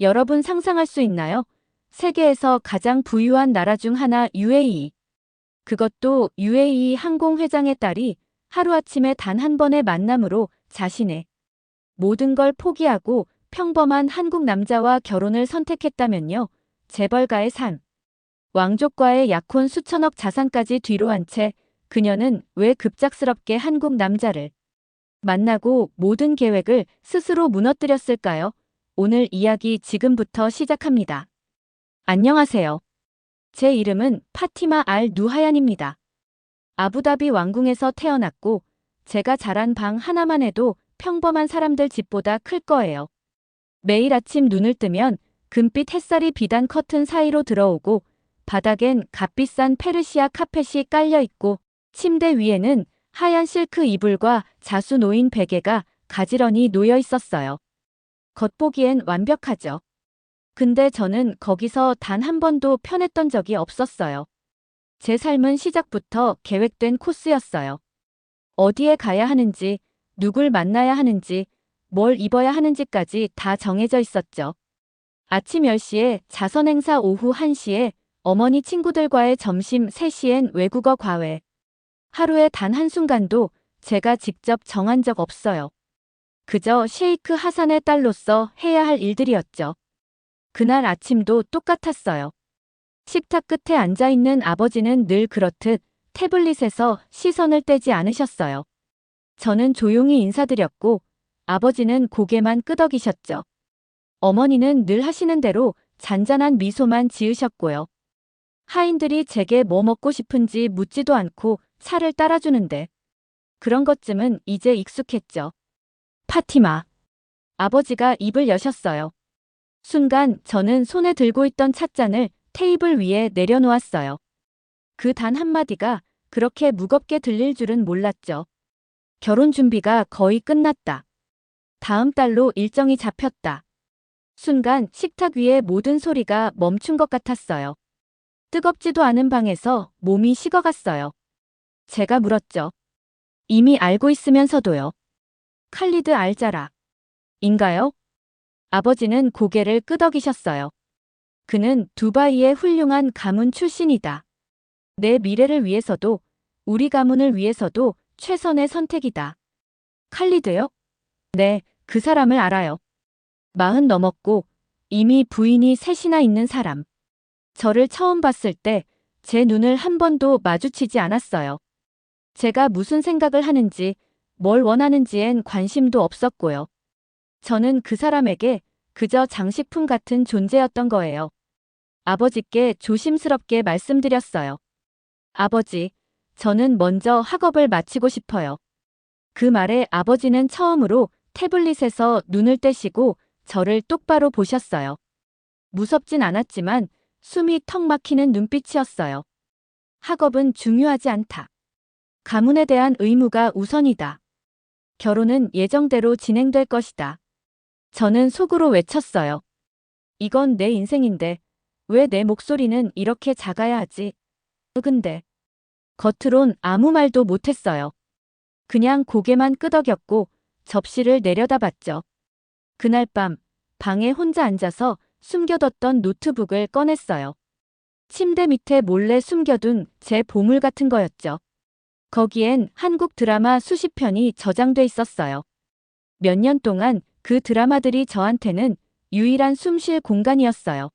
여러분 상상할 수 있나요? 세계에서 가장 부유한 나라 중 하나 UAE. 그것도 UAE 항공회장의 딸이 하루아침에 단 한 번의 만남으로 자신의 모든 걸 포기하고 평범한 한국 남자와 결혼을 선택했다면요. 재벌가의 삶. 왕족과의 약혼 수천억 자산까지 뒤로 한 채 그녀는 왜 급작스럽게 한국 남자를 만나고 모든 계획을 스스로 무너뜨렸을까요? 오늘 이야기 지금부터 시작합니다. 안녕하세요. 제 이름은 파티마 알 누하얀입니다. 아부다비 왕궁에서 태어났고 제가 자란 방 하나만 해도 평범한 사람들 집보다 클 거예요. 매일 아침 눈을 뜨면 금빛 햇살이 비단 커튼 사이로 들어오고 바닥엔 값비싼 페르시아 카펫이 깔려 있고 침대 위에는 하얀 실크 이불과 자수 놓인 베개가 가지런히 놓여 있었어요. 겉보기엔 완벽하죠. 근데 저는 거기서 단 한 번도 편했던 적이 없었어요. 제 삶은 시작부터 계획된 코스였어요. 어디에 가야 하는지, 누굴 만나야 하는지, 뭘 입어야 하는지까지 다 정해져 있었죠. 아침 10시에 자선 행사 오후 1시에 어머니 친구들과의 점심 3시엔 외국어 과외. 하루에 단 한순간도 제가 직접 정한 적 없어요. 그저 셰이크 하산의 딸로서 해야 할 일들이었죠. 그날 아침도 똑같았어요. 식탁 끝에 앉아있는 아버지는 늘 그렇듯 태블릿에서 시선을 떼지 않으셨어요. 저는 조용히 인사드렸고 아버지는 고개만 끄덕이셨죠. 어머니는 늘 하시는 대로 잔잔한 미소만 지으셨고요. 하인들이 제게 뭐 먹고 싶은지 묻지도 않고 차를 따라주는데 그런 것쯤은 이제 익숙했죠. 파티마. 아버지가 입을 여셨어요. 순간 저는 손에 들고 있던 찻잔을 테이블 위에 내려놓았어요. 그 단 한마디가 그렇게 무겁게 들릴 줄은 몰랐죠. 결혼 준비가 거의 끝났다. 다음 달로 일정이 잡혔다. 순간 식탁 위의 모든 소리가 멈춘 것 같았어요. 뜨겁지도 않은 방에서 몸이 식어갔어요. 제가 물었죠. 이미 알고 있으면서도요. 칼리드 알자라. 인가요? 아버지는 고개를 끄덕이셨어요. 그는 두바이의 훌륭한 가문 출신이다. 내 미래를 위해서도, 우리 가문을 위해서도 최선의 선택이다. 칼리드요? 네, 그 사람을 알아요. 마흔 넘었고, 이미 부인이 셋이나 있는 사람. 저를 처음 봤을 때, 제 눈을 한 번도 마주치지 않았어요. 제가 무슨 생각을 하는지, 뭘 원하는지엔 관심도 없었고요. 저는 그 사람에게 그저 장식품 같은 존재였던 거예요. 아버지께 조심스럽게 말씀드렸어요. 아버지, 저는 먼저 학업을 마치고 싶어요. 그 말에 아버지는 처음으로 태블릿에서 눈을 떼시고 저를 똑바로 보셨어요. 무섭진 않았지만 숨이 턱 막히는 눈빛이었어요. 학업은 중요하지 않다. 가문에 대한 의무가 우선이다. 결혼은 예정대로 진행될 것이다. 저는 속으로 외쳤어요. 이건 내 인생인데 왜 내 목소리는 이렇게 작아야 하지? 근데 겉으론 아무 말도 못했어요. 그냥 고개만 끄덕였고 접시를 내려다봤죠. 그날 밤 방에 혼자 앉아서 숨겨뒀던 노트북을 꺼냈어요. 침대 밑에 몰래 숨겨둔 제 보물 같은 거였죠. 거기엔 한국 드라마 수십 편이 저장돼 있었어요. 몇 년 동안 그 드라마들이 저한테는 유일한 숨쉴 공간이었어요.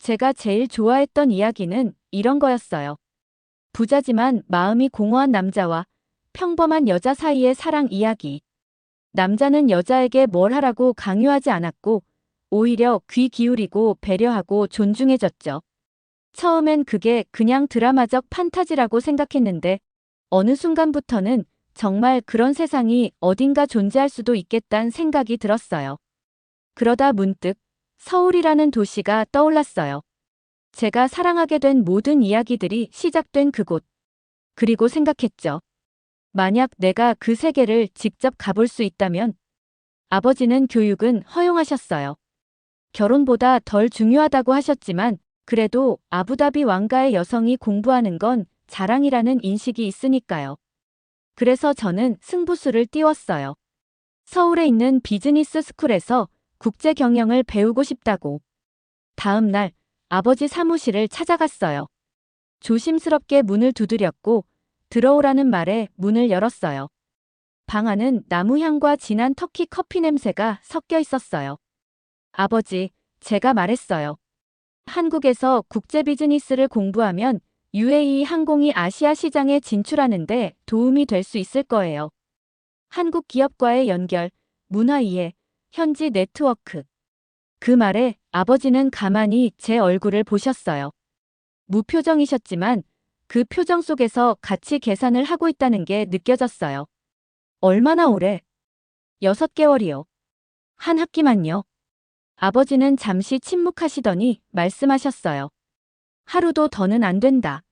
제가 제일 좋아했던 이야기는 이런 거였어요. 부자지만 마음이 공허한 남자와 평범한 여자 사이의 사랑 이야기. 남자는 여자에게 뭘 하라고 강요하지 않았고, 오히려 귀 기울이고 배려하고 존중해줬죠. 처음엔 그게 그냥 드라마적 판타지라고 생각했는데, 어느 순간부터는 정말 그런 세상이 어딘가 존재할 수도 있겠다는 생각이 들었어요. 그러다 문득 서울이라는 도시가 떠올랐어요. 제가 사랑하게 된 모든 이야기들이 시작된 그곳. 그리고 생각했죠. 만약 내가 그 세계를 직접 가볼 수 있다면 아버지는 교육은 허용하셨어요. 결혼보다 덜 중요하다고 하셨지만 그래도 아부다비 왕가의 여성이 공부하는 건 자랑이라는 인식이 있으니까요. 그래서 저는 승부수를 띄웠어요. 서울에 있는 비즈니스 스쿨에서 국제 경영을 배우고 싶다고. 다음 날 아버지 사무실을 찾아갔어요. 조심스럽게 문을 두드렸고 들어오라는 말에 문을 열었어요. 방 안은 나무 향과 진한 터키 커피 냄새가 섞여 있었어요. 아버지, 제가 말했어요. 한국에서 국제 비즈니스를 공부하면 UAE 항공이 아시아 시장에 진출하는데 도움이 될 수 있을 거예요. 한국 기업과의 연결, 문화 이해, 현지 네트워크. 그 말에 아버지는 가만히 제 얼굴을 보셨어요. 무표정이셨지만 그 표정 속에서 같이 계산을 하고 있다는 게 느껴졌어요. 얼마나 오래? 여섯 개월이요. 한 학기만요. 아버지는 잠시 침묵하시더니 말씀하셨어요. 하루도 더는 안 된다.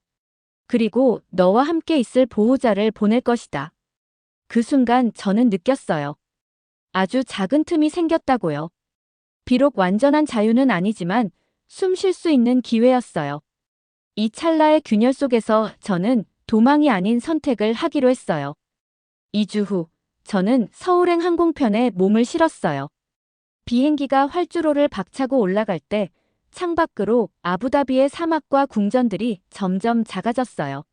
그리고 너와 함께 있을 보호자를 보낼 것이다. 그 순간 저는 느꼈어요. 아주 작은 틈이 생겼다고요. 비록 완전한 자유는 아니지만 숨 쉴 수 있는 기회였어요. 이 찰나의 균열 속에서 저는 도망이 아닌 선택을 하기로 했어요. 2주 후, 저는 서울행 항공편에 몸을 실었어요. 비행기가 활주로를 박차고 올라갈 때 창밖으로 아부다비의 사막과 궁전들이 점점 작아졌어요.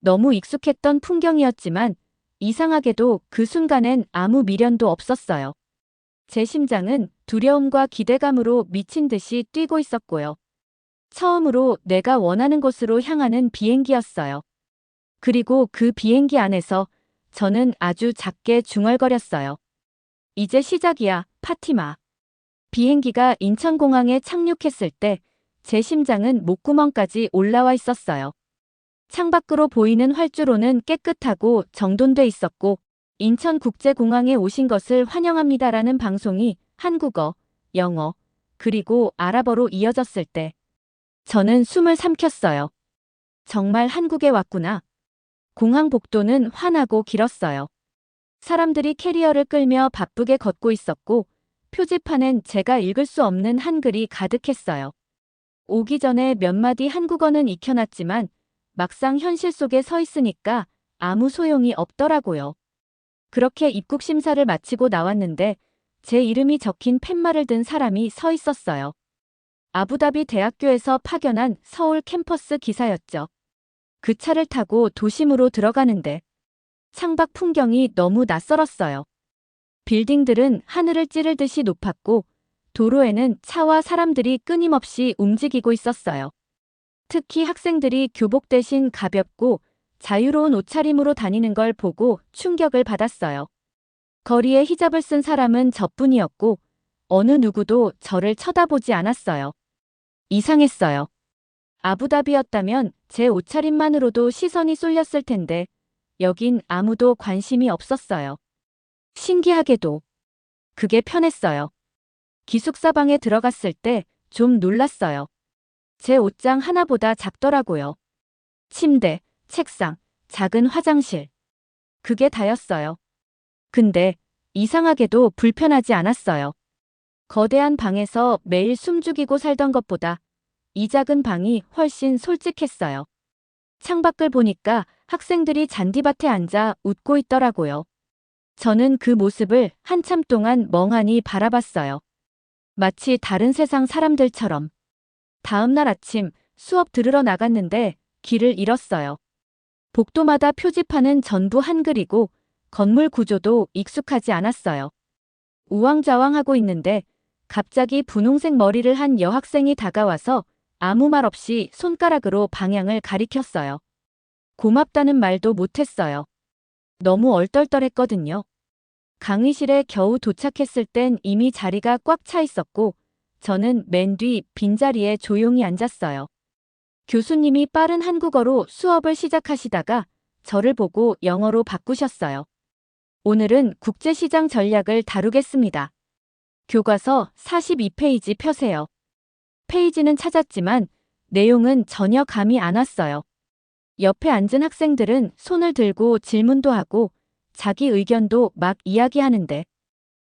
너무 익숙했던 풍경이었지만 이상하게도 그 순간엔 아무 미련도 없었어요. 제 심장은 두려움과 기대감으로 미친 듯이 뛰고 있었고요. 처음으로 내가 원하는 곳으로 향하는 비행기였어요. 그리고 그 비행기 안에서 저는 아주 작게 중얼거렸어요. 이제 시작이야, 파티마. 비행기가 인천공항에 착륙했을 때 제 심장은 목구멍까지 올라와 있었어요. 창밖으로 보이는 활주로는 깨끗하고 정돈돼 있었고 인천국제공항에 오신 것을 환영합니다라는 방송이 한국어, 영어, 그리고 아랍어로 이어졌을 때 저는 숨을 삼켰어요. 정말 한국에 왔구나. 공항 복도는 환하고 길었어요. 사람들이 캐리어를 끌며 바쁘게 걷고 있었고 표지판엔 제가 읽을 수 없는 한글이 가득했어요. 오기 전에 몇 마디 한국어는 익혀놨지만 막상 현실 속에 서 있으니까 아무 소용이 없더라고요. 그렇게 입국 심사를 마치고 나왔는데 제 이름이 적힌 팻말을 든 사람이 서 있었어요. 아부다비 대학교에서 파견한 서울 캠퍼스 기사였죠. 그 차를 타고 도심으로 들어가는데 창밖 풍경이 너무 낯설었어요. 빌딩들은 하늘을 찌르듯이 높았고 도로에는 차와 사람들이 끊임없이 움직이고 있었어요. 특히 학생들이 교복 대신 가볍고 자유로운 옷차림으로 다니는 걸 보고 충격을 받았어요. 거리에 히잡을 쓴 사람은 저뿐이었고 어느 누구도 저를 쳐다보지 않았어요. 이상했어요. 아부다비였다면 제 옷차림만으로도 시선이 쏠렸을 텐데 여긴 아무도 관심이 없었어요. 신기하게도 그게 편했어요. 기숙사 방에 들어갔을 때 좀 놀랐어요. 제 옷장 하나보다 작더라고요. 침대, 책상, 작은 화장실. 그게 다였어요. 근데 이상하게도 불편하지 않았어요. 거대한 방에서 매일 숨죽이고 살던 것보다 이 작은 방이 훨씬 솔직했어요. 창밖을 보니까 학생들이 잔디밭에 앉아 웃고 있더라고요. 저는 그 모습을 한참 동안 멍하니 바라봤어요. 마치 다른 세상 사람들처럼. 다음 날 아침 수업 들으러 나갔는데 길을 잃었어요. 복도마다 표지판은 전부 한글이고 건물 구조도 익숙하지 않았어요. 우왕좌왕하고 있는데 갑자기 분홍색 머리를 한 여학생이 다가와서 아무 말 없이 손가락으로 방향을 가리켰어요. 고맙다는 말도 못했어요. 너무 얼떨떨했거든요. 강의실에 겨우 도착했을 땐 이미 자리가 꽉 차 있었고 저는 맨 뒤 빈자리에 조용히 앉았어요. 교수님이 빠른 한국어로 수업을 시작하시다가 저를 보고 영어로 바꾸셨어요. 오늘은 국제시장 전략을 다루겠습니다. 교과서 42페이지 펴세요. 페이지는 찾았지만 내용은 전혀 감이 안 왔어요. 옆에 앉은 학생들은 손을 들고 질문도 하고 자기 의견도 막 이야기하는데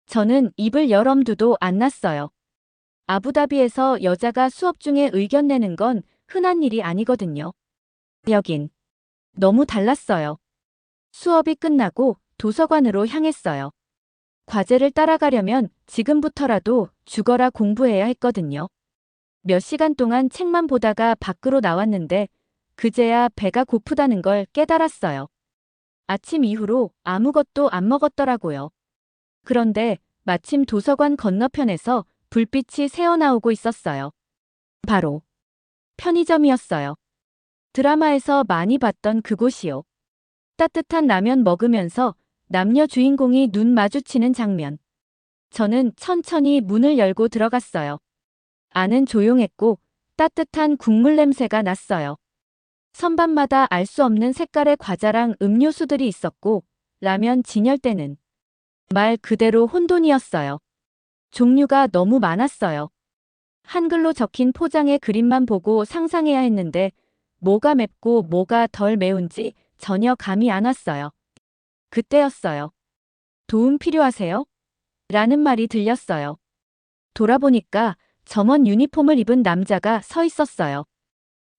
저는 입을 열 엄두도 안 났어요. 아부다비에서 여자가 수업 중에 의견 내는 건 흔한 일이 아니거든요. 여긴 너무 달랐어요. 수업이 끝나고 도서관으로 향했어요. 과제를 따라가려면 지금부터라도 죽어라 공부해야 했거든요. 몇 시간 동안 책만 보다가 밖으로 나왔는데 그제야 배가 고프다는 걸 깨달았어요. 아침 이후로 아무것도 안 먹었더라고요. 그런데 마침 도서관 건너편에서 불빛이 새어나오고 있었어요. 바로 편의점이었어요. 드라마에서 많이 봤던 그곳이요. 따뜻한 라면 먹으면서 남녀 주인공이 눈 마주치는 장면. 저는 천천히 문을 열고 들어갔어요. 안은 조용했고 따뜻한 국물 냄새가 났어요. 선반마다 알 수 없는 색깔의 과자랑 음료수들이 있었고 라면 진열대는 말 그대로 혼돈이었어요. 종류가 너무 많았어요. 한글로 적힌 포장의 그림만 보고 상상해야 했는데 뭐가 맵고 뭐가 덜 매운지 전혀 감이 안 왔어요. 그때였어요. 도움 필요하세요? 라는 말이 들렸어요. 돌아보니까 점원 유니폼을 입은 남자가 서 있었어요.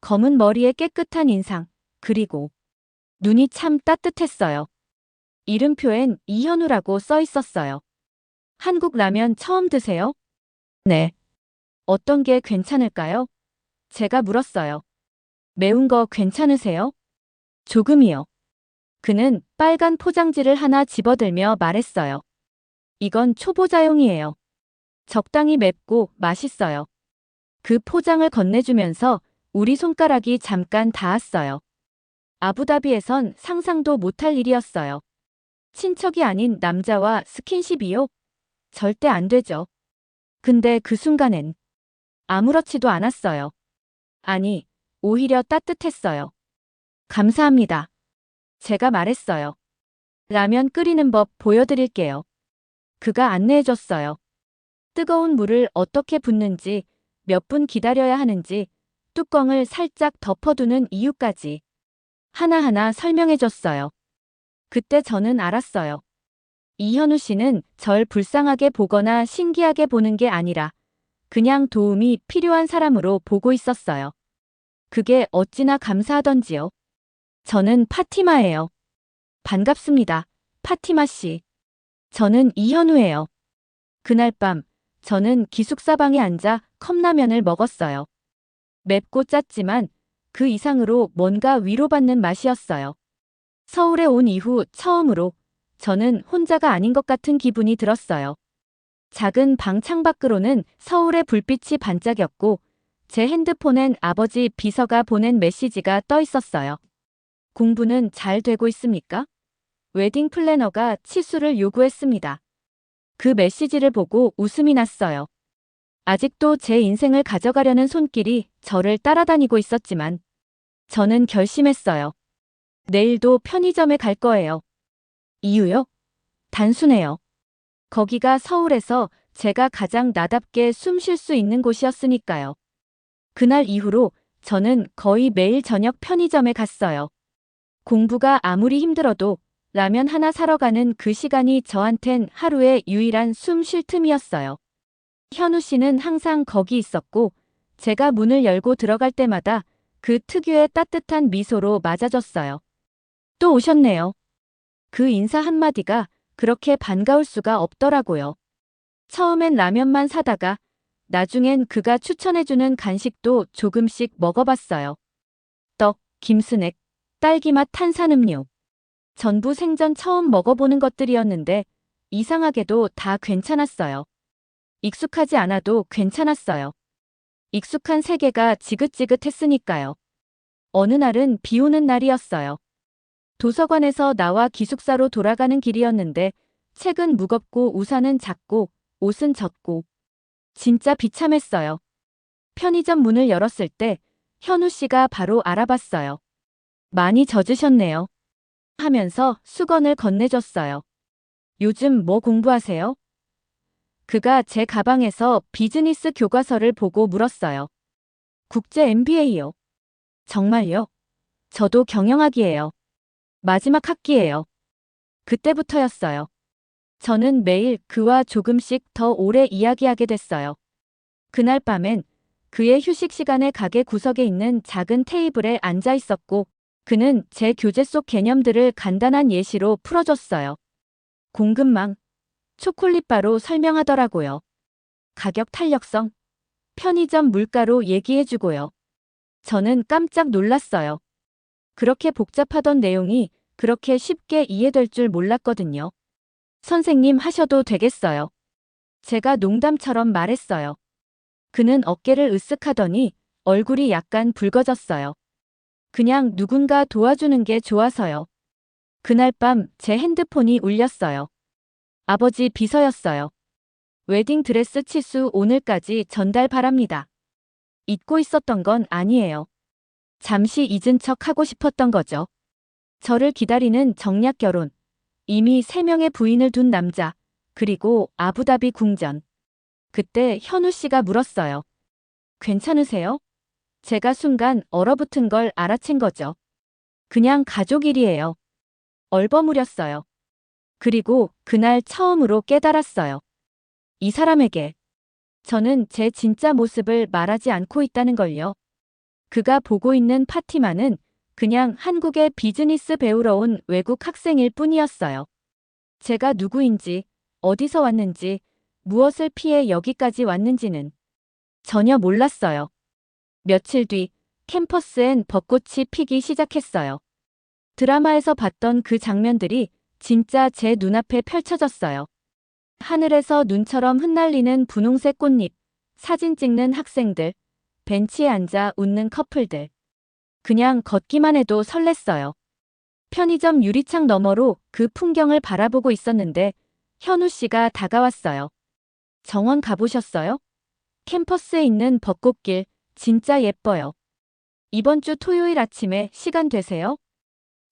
검은 머리에 깨끗한 인상, 그리고 눈이 참 따뜻했어요. 이름표엔 이현우라고 써 있었어요. 한국 라면 처음 드세요? 네. 어떤 게 괜찮을까요? 제가 물었어요. 매운 거 괜찮으세요? 조금이요. 그는 빨간 포장지를 하나 집어들며 말했어요. 이건 초보자용이에요. 적당히 맵고 맛있어요. 그 포장을 건네주면서 우리 손가락이 잠깐 닿았어요. 아부다비에선 상상도 못할 일이었어요. 친척이 아닌 남자와 스킨십이요? 절대 안 되죠. 근데 그 순간엔 아무렇지도 않았어요. 아니, 오히려 따뜻했어요. 감사합니다. 제가 말했어요. 라면 끓이는 법 보여드릴게요. 그가 안내해줬어요. 뜨거운 물을 어떻게 붓는지, 몇 분 기다려야 하는지, 뚜껑을 살짝 덮어두는 이유까지 하나하나 설명해줬어요. 그때 저는 알았어요. 이현우 씨는 절 불쌍하게 보거나 신기하게 보는 게 아니라 그냥 도움이 필요한 사람으로 보고 있었어요. 그게 어찌나 감사하던지요. 저는 파티마예요. 반갑습니다. 파티마 씨. 저는 이현우예요. 그날 밤 저는 기숙사방에 앉아 컵라면을 먹었어요. 맵고 짰지만 그 이상으로 뭔가 위로받는 맛이었어요. 서울에 온 이후 처음으로 저는 혼자가 아닌 것 같은 기분이 들었어요. 작은 방 창밖으로는 서울의 불빛이 반짝였고 제 핸드폰엔 아버지 비서가 보낸 메시지가 떠 있었어요. 공부는 잘 되고 있습니까? 웨딩 플래너가 치수를 요구했습니다. 그 메시지를 보고 웃음이 났어요. 아직도 제 인생을 가져가려는 손길이 저를 따라다니고 있었지만 저는 결심했어요. 내일도 편의점에 갈 거예요. 이유요? 단순해요. 거기가 서울에서 제가 가장 나답게 숨 쉴 수 있는 곳이었으니까요. 그날 이후로 저는 거의 매일 저녁 편의점에 갔어요. 공부가 아무리 힘들어도 라면 하나 사러 가는 그 시간이 저한텐 하루의 유일한 숨 쉴 틈이었어요. 현우 씨는 항상 거기 있었고 제가 문을 열고 들어갈 때마다 그 특유의 따뜻한 미소로 맞아줬어요. 또 오셨네요. 그 인사 한마디가 그렇게 반가울 수가 없더라고요. 처음엔 라면만 사다가 나중엔 그가 추천해주는 간식도 조금씩 먹어봤어요. 떡, 김스낵, 딸기맛 탄산음료. 전부 생전 처음 먹어보는 것들이었는데 이상하게도 다 괜찮았어요. 익숙하지 않아도 괜찮았어요. 익숙한 세계가 지긋지긋했으니까요. 어느 날은 비 오는 날이었어요. 도서관에서 나와 기숙사로 돌아가는 길이었는데 책은 무겁고 우산은 작고 옷은 젖고 진짜 비참했어요. 편의점 문을 열었을 때 현우 씨가 바로 알아봤어요. 많이 젖으셨네요. 하면서 수건을 건네줬어요. 요즘 뭐 공부하세요? 그가 제 가방에서 비즈니스 교과서를 보고 물었어요. 국제 MBA요. 정말요? 저도 경영학이에요. 마지막 학기예요. 그때부터였어요. 저는 매일 그와 조금씩 더 오래 이야기하게 됐어요. 그날 밤엔 그의 휴식 시간에 가게 구석에 있는 작은 테이블에 앉아 있었고 그는 제 교재 속 개념들을 간단한 예시로 풀어줬어요. 공급망, 초콜릿바로 설명하더라고요. 가격 탄력성, 편의점 물가로 얘기해주고요. 저는 깜짝 놀랐어요. 그렇게 복잡하던 내용이 그렇게 쉽게 이해될 줄 몰랐거든요. 선생님 하셔도 되겠어요. 제가 농담처럼 말했어요. 그는 어깨를 으쓱하더니 얼굴이 약간 붉어졌어요. 그냥 누군가 도와주는 게 좋아서요. 그날 밤 제 핸드폰이 울렸어요. 아버지 비서였어요. 웨딩 드레스 치수 오늘까지 전달 바랍니다. 잊고 있었던 건 아니에요. 잠시 잊은 척 하고 싶었던 거죠. 저를 기다리는 정략 결혼. 이미 세 명의 부인을 둔 남자. 그리고 아부다비 궁전. 그때 현우 씨가 물었어요. 괜찮으세요? 제가 순간 얼어붙은 걸 알아챈 거죠. 그냥 가족 일이에요. 얼버무렸어요. 그리고 그날 처음으로 깨달았어요. 이 사람에게 저는 제 진짜 모습을 말하지 않고 있다는 걸요. 그가 보고 있는 파티만은 그냥 한국의 비즈니스 배우러 온 외국 학생일 뿐이었어요. 제가 누구인지, 어디서 왔는지, 무엇을 피해 여기까지 왔는지는 전혀 몰랐어요. 며칠 뒤 캠퍼스엔 벚꽃이 피기 시작했어요. 드라마에서 봤던 그 장면들이 진짜 제 눈앞에 펼쳐졌어요. 하늘에서 눈처럼 흩날리는 분홍색 꽃잎, 사진 찍는 학생들, 벤치에 앉아 웃는 커플들. 그냥 걷기만 해도 설렜어요. 편의점 유리창 너머로 그 풍경을 바라보고 있었는데 현우 씨가 다가왔어요. 정원 가보셨어요? 캠퍼스에 있는 벚꽃길 진짜 예뻐요. 이번 주 토요일 아침에 시간 되세요?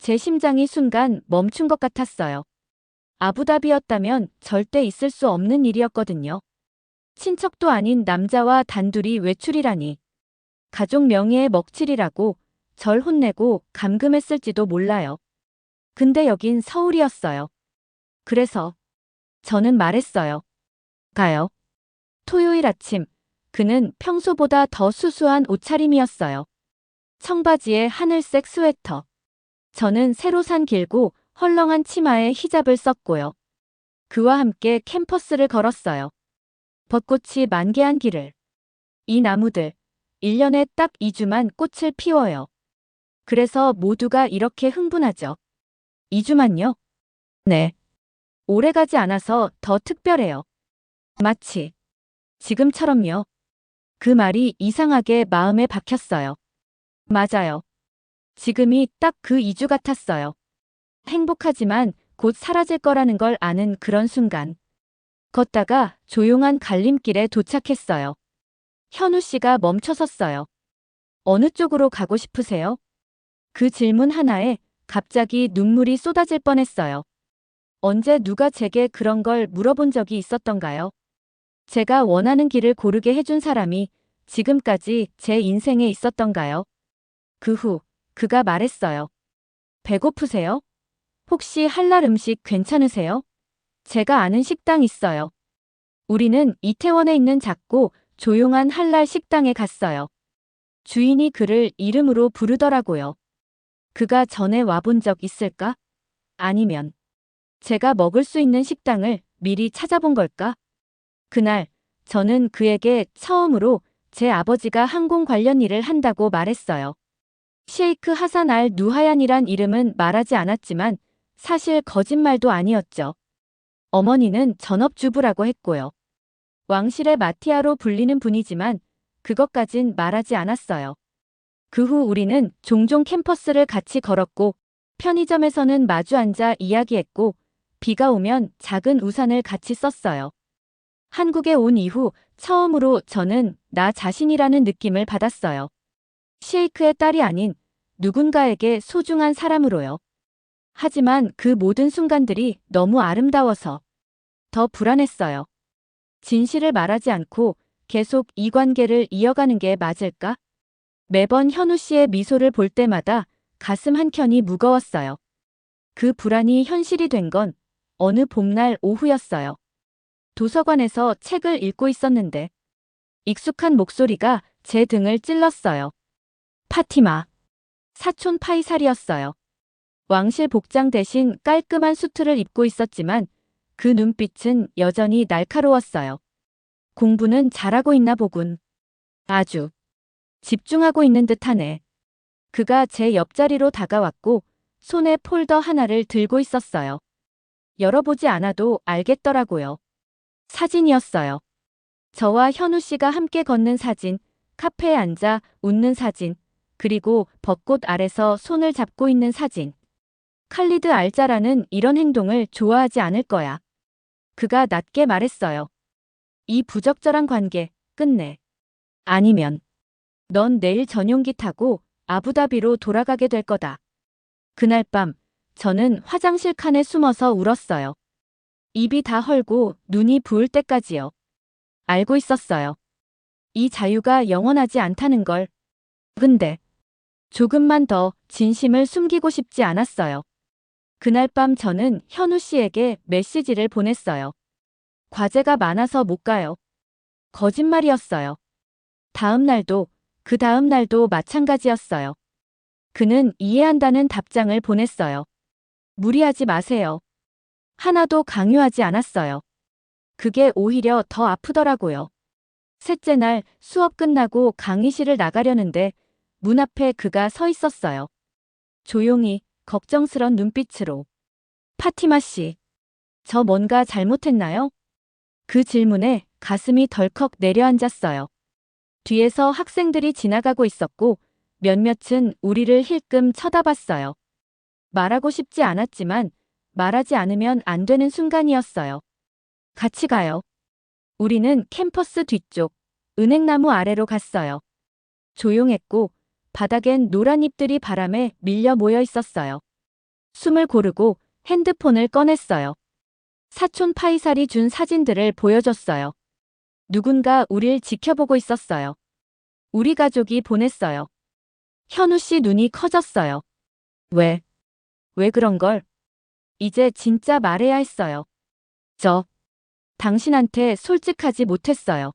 제 심장이 순간 멈춘 것 같았어요. 아부다비였다면 절대 있을 수 없는 일이었거든요. 친척도 아닌 남자와 단둘이 외출이라니. 가족 명예의 먹칠이라고 절 혼내고 감금했을지도 몰라요. 근데 여긴 서울이었어요. 그래서 저는 말했어요. 가요. 토요일 아침, 그는 평소보다 더 수수한 옷차림이었어요. 청바지에 하늘색 스웨터. 저는 새로 산 길고 헐렁한 치마에 히잡을 썼고요. 그와 함께 캠퍼스를 걸었어요. 벚꽃이 만개한 길을. 이 나무들, 1년에 딱 2주만 꽃을 피워요. 그래서 모두가 이렇게 흥분하죠. 2주만요? 네. 오래 가지 않아서 더 특별해요. 마치 지금처럼요. 그 말이 이상하게 마음에 박혔어요. 맞아요. 지금이 딱 그 2주 같았어요. 행복하지만 곧 사라질 거라는 걸 아는 그런 순간. 걷다가 조용한 갈림길에 도착했어요. 현우 씨가 멈춰섰어요. 어느 쪽으로 가고 싶으세요? 그 질문 하나에 갑자기 눈물이 쏟아질 뻔했어요. 언제 누가 제게 그런 걸 물어본 적이 있었던가요? 제가 원하는 길을 고르게 해준 사람이 지금까지 제 인생에 있었던가요? 그 후, 그가 말했어요. 배고프세요? 혹시 할랄 음식 괜찮으세요? 제가 아는 식당 있어요. 우리는 이태원에 있는 작고 조용한 할랄 식당에 갔어요. 주인이 그를 이름으로 부르더라고요. 그가 전에 와본 적 있을까? 아니면 제가 먹을 수 있는 식당을 미리 찾아본 걸까? 그날 저는 그에게 처음으로 제 아버지가 항공 관련 일을 한다고 말했어요. 셰이크 하산 알 누하얀이란 이름은 말하지 않았지만 사실 거짓말도 아니었죠. 어머니는 전업주부라고 했고요. 왕실의 마티아로 불리는 분이지만 그것까진 말하지 않았어요. 그 후 우리는 종종 캠퍼스를 같이 걸었고 편의점에서는 마주 앉아 이야기했고 비가 오면 작은 우산을 같이 썼어요. 한국에 온 이후 처음으로 저는 나 자신이라는 느낌을 받았어요. 셰이크의 딸이 아닌 누군가에게 소중한 사람으로요. 하지만 그 모든 순간들이 너무 아름다워서 더 불안했어요. 진실을 말하지 않고 계속 이 관계를 이어가는 게 맞을까? 매번 현우 씨의 미소를 볼 때마다 가슴 한켠이 무거웠어요. 그 불안이 현실이 된 건 어느 봄날 오후였어요. 도서관에서 책을 읽고 있었는데 익숙한 목소리가 제 등을 찔렀어요. 파티마. 사촌 파이살이었어요. 왕실 복장 대신 깔끔한 수트를 입고 있었지만 그 눈빛은 여전히 날카로웠어요. 공부는 잘하고 있나 보군. 아주 집중하고 있는 듯하네. 그가 제 옆자리로 다가왔고 손에 폴더 하나를 들고 있었어요. 열어보지 않아도 알겠더라고요. 사진이었어요. 저와 현우 씨가 함께 걷는 사진, 카페에 앉아 웃는 사진, 그리고 벚꽃 아래서 손을 잡고 있는 사진. 칼리드 알자라는 이런 행동을 좋아하지 않을 거야. 그가 낮게 말했어요. 이 부적절한 관계, 끝내. 아니면, 넌 내일 전용기 타고 아부다비로 돌아가게 될 거다. 그날 밤, 저는 화장실 칸에 숨어서 울었어요. 입이 다 헐고 눈이 부을 때까지요. 알고 있었어요. 이 자유가 영원하지 않다는 걸. 근데, 조금만 더 진심을 숨기고 싶지 않았어요. 그날 밤 저는 현우 씨에게 메시지를 보냈어요. 과제가 많아서 못 가요. 거짓말이었어요. 다음 날도, 그 다음 날도 마찬가지였어요. 그는 이해한다는 답장을 보냈어요. 무리하지 마세요. 하나도 강요하지 않았어요. 그게 오히려 더 아프더라고요. 셋째 날 수업 끝나고 강의실을 나가려는데 문 앞에 그가 서 있었어요. 조용히 걱정스런 눈빛으로. 파티마 씨, 저 뭔가 잘못했나요? 그 질문에 가슴이 덜컥 내려앉았어요. 뒤에서 학생들이 지나가고 있었고 몇몇은 우리를 힐끔 쳐다봤어요. 말하고 싶지 않았지만 말하지 않으면 안 되는 순간이었어요. 같이 가요. 우리는 캠퍼스 뒤쪽 은행나무 아래로 갔어요. 조용했고 바닥엔 노란 잎들이 바람에 밀려 모여 있었어요. 숨을 고르고 핸드폰을 꺼냈어요. 사촌 파이살이 준 사진들을 보여줬어요. 누군가 우릴 지켜보고 있었어요. 우리 가족이 보냈어요. 현우 씨 눈이 커졌어요. 왜? 왜 그런 걸? 이제 진짜 말해야 했어요. 저, 당신한테 솔직하지 못했어요.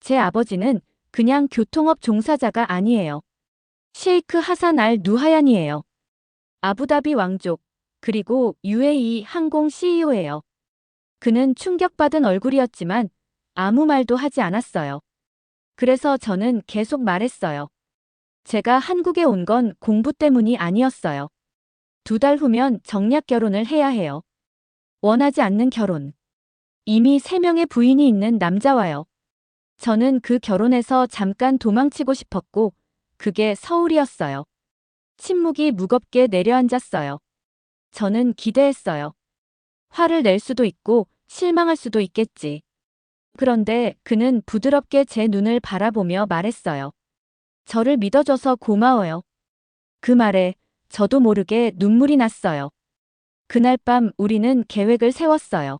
제 아버지는 그냥 교통업 종사자가 아니에요. 셰이크 하산 알 누하얀이에요. 아부다비 왕족, 그리고 UAE 항공 CEO예요. 그는 충격받은 얼굴이었지만 아무 말도 하지 않았어요. 그래서 저는 계속 말했어요. 제가 한국에 온 건 공부 때문이 아니었어요. 두 달 후면 정략 결혼을 해야 해요. 원하지 않는 결혼. 이미 세 명의 부인이 있는 남자와요. 저는 그 결혼에서 잠깐 도망치고 싶었고, 그게 서울이었어요. 침묵이 무겁게 내려앉았어요. 저는 기대했어요. 화를 낼 수도 있고, 실망할 수도 있겠지. 그런데 그는 부드럽게 제 눈을 바라보며 말했어요. 저를 믿어줘서 고마워요. 그 말에 저도 모르게 눈물이 났어요. 그날 밤 우리는 계획을 세웠어요.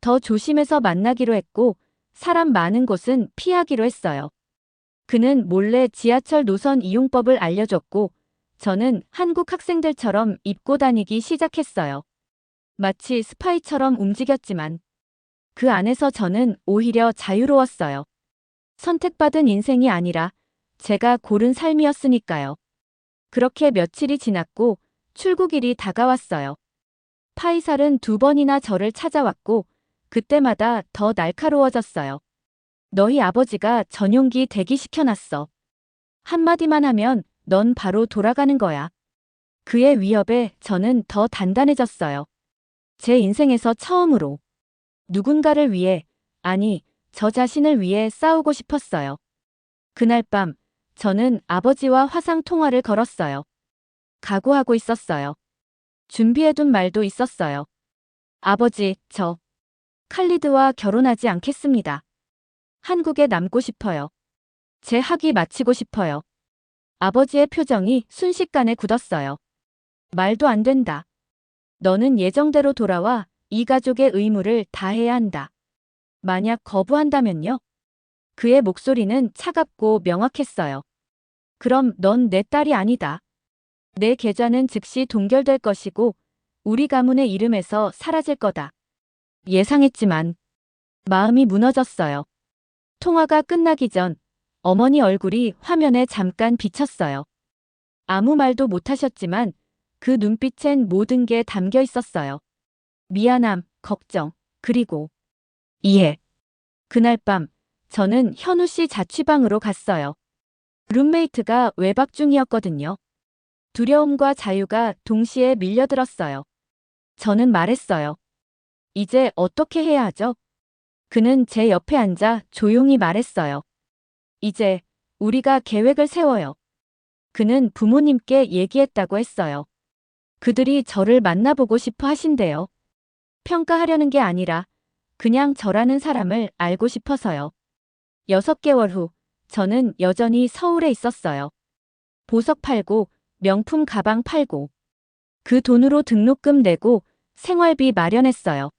더 조심해서 만나기로 했고 사람 많은 곳은 피하기로 했어요. 그는 몰래 지하철 노선 이용법을 알려줬고 저는 한국 학생들처럼 입고 다니기 시작했어요. 마치 스파이처럼 움직였지만 그 안에서 저는 오히려 자유로웠어요. 선택받은 인생이 아니라 제가 고른 삶이었으니까요. 그렇게 며칠이 지났고 출국일이 다가왔어요. 파이살은 두 번이나 저를 찾아왔고 그때마다 더 날카로워졌어요. 너희 아버지가 전용기 대기시켜놨어. 한마디만 하면 넌 바로 돌아가는 거야. 그의 위협에 저는 더 단단해졌어요. 제 인생에서 처음으로 누군가를 위해, 아니, 저 자신을 위해 싸우고 싶었어요. 그날 밤, 저는 아버지와 화상 통화를 걸었어요. 각오하고 있었어요. 준비해둔 말도 있었어요. 아버지, 저 칼리드와 결혼하지 않겠습니다. 한국에 남고 싶어요. 제 학위 마치고 싶어요. 아버지의 표정이 순식간에 굳었어요. 말도 안 된다. 너는 예정대로 돌아와 이 가족의 의무를 다해야 한다. 만약 거부한다면요? 그의 목소리는 차갑고 명확했어요. 그럼 넌 내 딸이 아니다. 내 계좌는 즉시 동결될 것이고 우리 가문의 이름에서 사라질 거다. 예상했지만 마음이 무너졌어요. 통화가 끝나기 전 어머니 얼굴이 화면에 잠깐 비쳤어요. 아무 말도 못하셨지만 그 눈빛엔 모든 게 담겨 있었어요. 미안함, 걱정, 그리고 이해. 그날 밤 저는 현우 씨 자취방으로 갔어요. 룸메이트가 외박 중이었거든요. 두려움과 자유가 동시에 밀려들었어요. 저는 말했어요. 이제 어떻게 해야 하죠? 그는 제 옆에 앉아 조용히 말했어요. 이제 우리가 계획을 세워요. 그는 부모님께 얘기했다고 했어요. 그들이 저를 만나보고 싶어 하신대요. 평가하려는 게 아니라 그냥 저라는 사람을 알고 싶어서요. 6개월 후 저는 여전히 서울에 있었어요. 보석 팔고 명품 가방 팔고 그 돈으로 등록금 내고 생활비 마련했어요.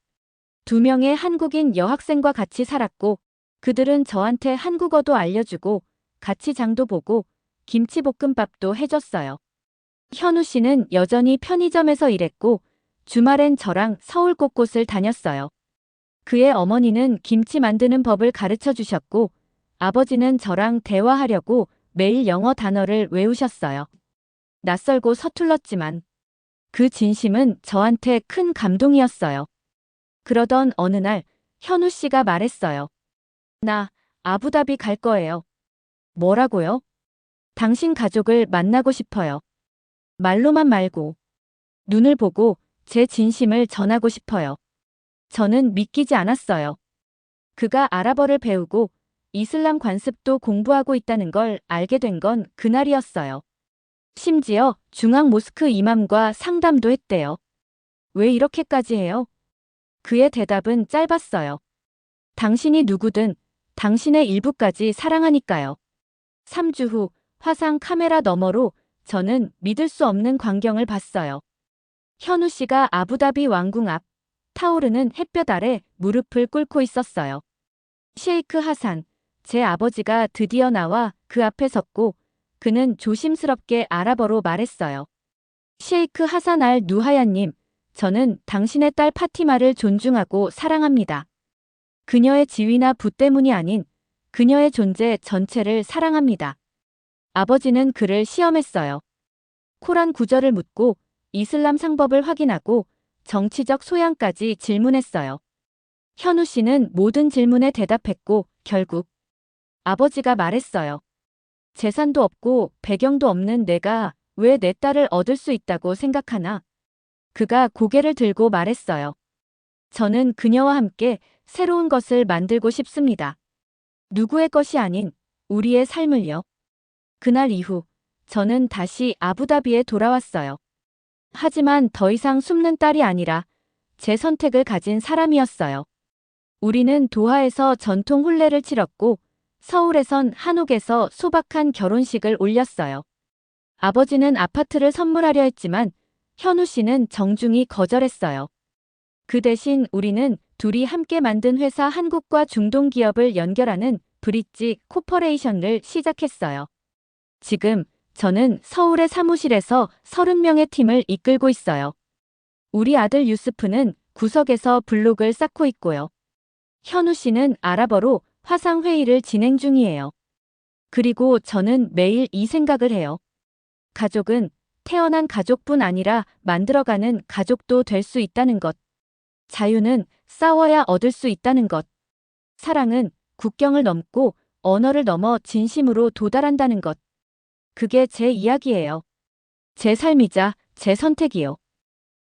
두 명의 한국인 여학생과 같이 살았고 그들은 저한테 한국어도 알려주고 같이 장도 보고 김치볶음밥도 해줬어요. 현우 씨는 여전히 편의점에서 일했고 주말엔 저랑 서울 곳곳을 다녔어요. 그의 어머니는 김치 만드는 법을 가르쳐 주셨고 아버지는 저랑 대화하려고 매일 영어 단어를 외우셨어요. 낯설고 서툴렀지만 그 진심은 저한테 큰 감동이었어요. 그러던 어느 날 현우 씨가 말했어요. 나 아부다비 갈 거예요. 뭐라고요? 당신 가족을 만나고 싶어요. 말로만 말고 눈을 보고 제 진심을 전하고 싶어요. 저는 믿기지 않았어요. 그가 아랍어를 배우고 이슬람 관습도 공부하고 있다는 걸 알게 된 건 그날이었어요. 심지어 중앙 모스크 이맘과 상담도 했대요. 왜 이렇게까지 해요? 그의 대답은 짧았어요. 당신이 누구든 당신의 일부까지 사랑하니까요. 3주 후 화상 카메라 너머로 저는 믿을 수 없는 광경을 봤어요. 현우 씨가 아부다비 왕궁 앞 타오르는 햇볕 아래 무릎을 꿇고 있었어요. 셰이크 하산, 제 아버지가 드디어 나와 그 앞에 섰고 그는 조심스럽게 아랍어로 말했어요. 셰이크 하산 알 누하야님, 저는 당신의 딸 파티마를 존중하고 사랑합니다. 그녀의 지위나 부 때문이 아닌 그녀의 존재 전체를 사랑합니다. 아버지는 그를 시험했어요. 코란 구절을 묻고 이슬람 상법을 확인하고 정치적 소양까지 질문했어요. 현우 씨는 모든 질문에 대답했고 결국 아버지가 말했어요. 재산도 없고 배경도 없는 내가 왜 내 딸을 얻을 수 있다고 생각하나? 그가 고개를 들고 말했어요. 저는 그녀와 함께 새로운 것을 만들고 싶습니다. 누구의 것이 아닌 우리의 삶을요. 그날 이후 저는 다시 아부다비에 돌아왔어요. 하지만 더 이상 숨는 딸이 아니라 제 선택을 가진 사람이었어요. 우리는 도하에서 전통 혼례를 치렀고 서울에선 한옥에서 소박한 결혼식을 올렸어요. 아버지는 아파트를 선물하려 했지만 현우 씨는 정중히 거절했어요. 그 대신 우리는 둘이 함께 만든 회사 한국과 중동 기업을 연결하는 브릿지 코퍼레이션을 시작했어요. 지금 저는 서울의 사무실에서 30명의 팀을 이끌고 있어요. 우리 아들 유스프는 구석에서 블록을 쌓고 있고요. 현우 씨는 아랍어로 화상회의를 진행 중이에요. 그리고 저는 매일 이 생각을 해요. 가족은 태어난 가족뿐 아니라 만들어가는 가족도 될 수 있다는 것. 자유는 싸워야 얻을 수 있다는 것. 사랑은 국경을 넘고 언어를 넘어 진심으로 도달한다는 것. 그게 제 이야기예요. 제 삶이자 제 선택이요.